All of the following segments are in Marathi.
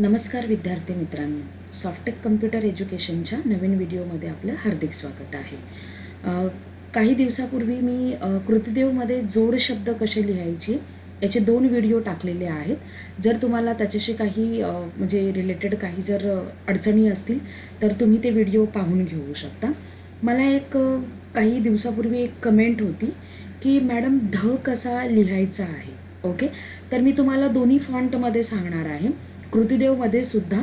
नमस्कार विद्यार्थी मित्रांनो. सॉफ्टेक कम्प्युटर एज्युकेशनच्या नवीन व्हिडिओमध्ये आपलं हार्दिक स्वागत आहे. काही दिवसापूर्वी मी कृतिदेवमध्ये जोड शब्द कसे लिहायचे याचे दोन व्हिडिओ टाकलेले आहेत. जर तुम्हाला त्याच्याशी काही म्हणजे रिलेटेड काही जर अडचणी असतील तर तुम्ही ते व्हिडिओ पाहून घेऊ शकता. मला एक काही दिवसापूर्वी एक कमेंट होती की मॅडम ध कसा लिहायचा आहे? ओके? तर मी तुम्हाला दोन्ही फॉन्टमध्ये सांगणार आहे. कृतिदेवमध्ये सुद्धा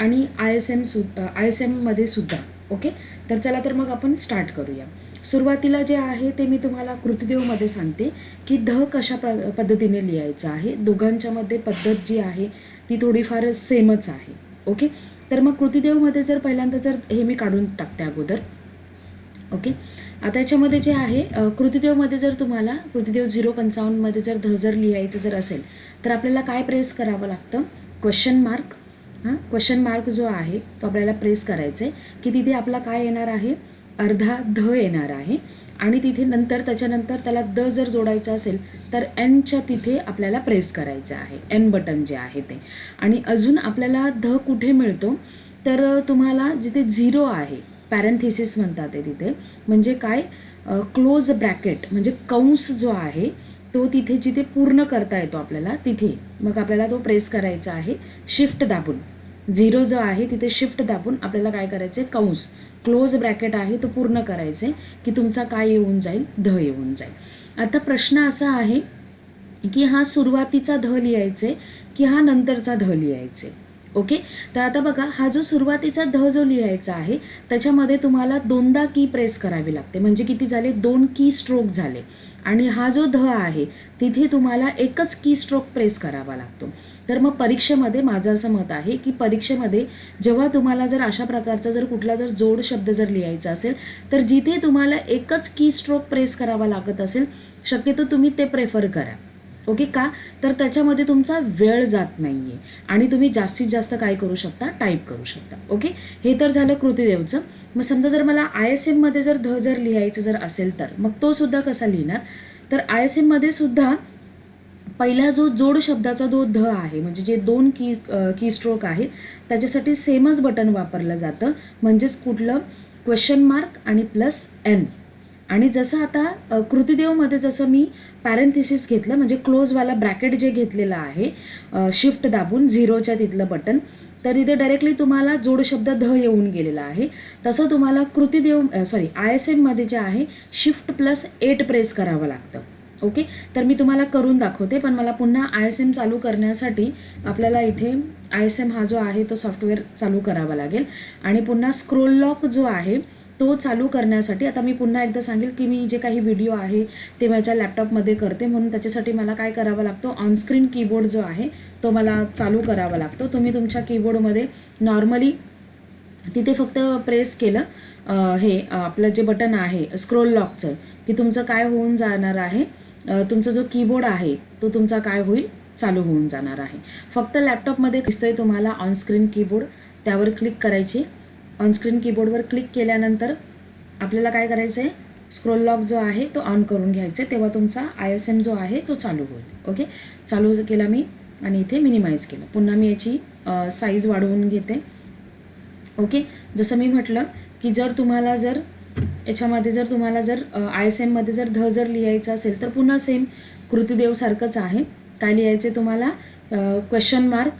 आणि आय एस एम सु आय एस एममध्ये सुद्धा ओके? तर चला तर मग आपण स्टार्ट करूया. सुरुवातीला जे आहे ते मी तुम्हाला कृतिदेवमध्ये सांगते की ध कशा प्र पद्धतीने लिहायचं आहे. दोघांच्यामध्ये पद्धत जी आहे ती थोडीफार सेमच आहे ओके? तर मग कृतिदेवमध्ये जर पहिल्यांदा जर हे मी काढून टाकते अगोदर ओके? आता याच्यामध्ये जे आहे कृतिदेवमध्ये जर तुम्हाला कृतिदेव झिरो पंचावन्नमध्ये जर ध जर लिहायचं जर असेल तर आपल्याला काय प्रेस करावं लागतं? क्वेश्चन मार्क हां? क्वेश्चन मार्क जो आहे तो आपल्याला प्रेस करायचा आहे की तिथे आपला काय येणार आहे? अर्धा ध येणार आहे. आणि तिथे नंतर त्याच्यानंतर त्याला द जर जोडायचं असेल तर एनच्या तिथे आपल्याला प्रेस करायचं आहे. एन बटन जे आहे ते. आणि अजून आपल्याला ध कुठे मिळतो? तर तुम्हाला जिथे झिरो आहे पॅरेंथिसिस म्हणतात ते तिथे म्हणजे काय? क्लोज ब्रॅकेट म्हणजे कंस जो आहे तो तिथे जिथे पूर्ण करता येतो आपल्याला तिथे. मग आपल्याला तो प्रेस करायचा आहे. शिफ्ट दाबून. झिरो जो आहे तिथे शिफ्ट दाबून आपल्याला काय करायचं आहे कंस क्लोज ब्रॅकेट आहे तो पूर्ण करायचं आहे की तुमचा काय येऊन जाईल? ध येऊन जाईल. आता प्रश्न असा आहे की हा सुरुवातीचा ध लिहायचे की हा नंतरचा ध लिहायचे ओके तर आता बघा हा जो सुरुवातीचा ध जो लिहायचा आहे त्याच्यामध्ये तुम्हाला दोनदा की प्रेस करावी लागते. म्हणजे किती झाले? दोन की स्ट्रोक झाले. आणि हा जो ध आहे तिथे तुम्हाला एकच की स्ट्रोक प्रेस करावा लागतो. तर मग परीक्षेमध्ये माझं असं मत आहे की परीक्षेमध्ये जेव्हा तुम्हाला जर अशा प्रकारचा जर कुठला जर जोड शब्द जर लिहायचा असेल तर जिथे तुम्हाला एकच की स्ट्रोक प्रेस करावा लागत असेल शक्यतो तुम्ही ते प्रेफर करा. ओके का? तर त्याच्यामध्ये तुमचा वेळ जात नाही आहे आणि तुम्ही जास्तीत जास्त काय करू शकता? टाईप करू शकता. ओके? हे तर झालं कृतीदेवचं. मग समजा जर मला आय एस एममध्ये जर ध जर लिहायचं जर असेल तर मग तो सुद्धा कसा लिहिणार? तर आय एस एममध्ये सुद्धा पहिला जो जोड शब्दाचा जो ध आहे म्हणजे जे दोन की की स्ट्रोक आहे त्याच्यासाठी सेमच बटन वापरलं जातं. म्हणजेच कुठलं? क्वेश्चन मार्क आणि प्लस एन आणि जसं आता कृतीदेवमध्ये कृतिदेवमध्ये जसं मी पॅरेंथिसिस घेतलं म्हणजे क्लोजवाला ब्रॅकेट जे घेतलेलं आहे शिफ्ट दाबून झिरोच्या तिथलं बटन तर इथे डायरेक्टली तुम्हाला जोडशब्द ध येऊन गेलेला आहे. तसं तुम्हाला कृतिदेव सॉरी आय एस एममध्ये जे आहे शिफ्ट प्लस एट प्रेस करावं लागतं. ओके तर मी तुम्हाला करून दाखवते पण मला पुन्हा आय एस एम चालू करण्यासाठी आपल्याला इथे आय एस एम हा जो आहे तो सॉफ्टवेअर चालू करावा लागेल. आणि पुन्हा स्क्रोल लॉक जो आहे तो चालू करण्यासाठी आता मी पुन्हा एकदा सांगेल की मी जे काही व्हिडिओ आहे ते माझ्या लॅपटॉपमध्ये करते. म्हणून त्याच्यासाठी मला काय करावं लागतो? ऑनस्क्रीन कीबोर्ड जो आहे तो मला चालू करावा लागतो. तुम्ही तुमच्या कीबोर्डमध्ये नॉर्मली तिथे फक्त प्रेस केलं हे आपलं जे बटन आहे स्क्रोल लॉकचं की तुमचं काय होऊन जाणार आहे? तुमचा जो कीबोर्ड आहे तो तुमचा काय होईल? चालू होऊन जाणार आहे. फक्त लॅपटॉपमध्ये दिसतोय तुम्हाला ऑनस्क्रीन कीबोर्ड त्यावर क्लिक करायची. ऑनस्क्रीन कीबोर्डवर क्लिक केल्यानंतर आपल्याला काय करायचं आहे स्क्रोल लॉक जो आहे तो ऑन करून घ्यायचा आहे तेव्हा तुमचा आय एस एम जो आहे तो चालू होईल. ओके? चालू केला मी आणि इथे मिनिमाइज केलं. पुन्हा मी याची साईज वाढवून घेते. ओके? जसं मी म्हटलं की जर तुम्हाला जर याच्यामध्ये जर तुम्हाला जर आय एस एममध्ये जर ध जर लिहायचं असेल तर पुन्हा सेम कृतीदेवसारखंच आहे. काय लिहायचे तुम्हाला? क्वेश्चन मार्क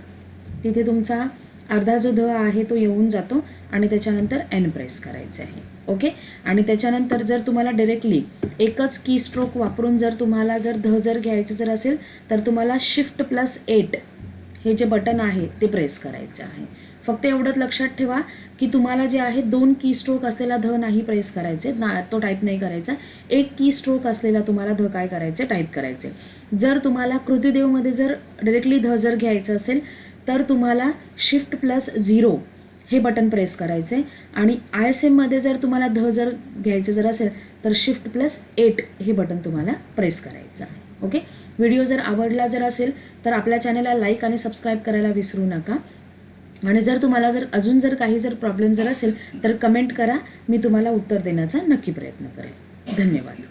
तिथे तुमचा अर्धा जो ध आहे तो येऊन जातो आणि त्याच्यानंतर एन प्रेस करायचे आहे. ओके आणि त्याच्यानंतर जर तुम्हाला डायरेक्टली एकच की स्ट्रोक वापरून जर तुम्हाला जर ध जर घ्यायचं जर असेल तर तुम्हाला शिफ्ट प्लस एट हे जे बटन आहे ते प्रेस करायचं आहे. फक्त एवढंच लक्षात ठेवा की तुम्हाला जे आहे दोन की स्ट्रोक असलेला ध नाही प्रेस करायचे ना तो टाईप नाही करायचा. एक की स्ट्रोक असलेला तुम्हाला ध काय करायचे? टाईप करायचे. जर तुम्हाला कृतीदेवमध्ये जर डायरेक्टली ध जर घ्यायचं असेल तर तुम्हाला शिफ्ट प्लस झिरो हे बटन प्रेस करायचे आणि आय एस एममध्ये जर तुम्हाला ध जर घ्यायचं जर असेल तर शिफ्ट प्लस एट हे बटन तुम्हाला प्रेस करायचं आहे. ओके व्हिडिओ जर आवडला जर असेल तर आपल्या चॅनलला लाईक आणि सबस्क्राईब करायला विसरू नका. आणि जर तुम्हाला जर अजून जर काही जर प्रॉब्लेम जर असेल तर कमेंट करा. मी तुम्हाला उत्तर देण्याचा नक्की प्रयत्न करेन. धन्यवाद.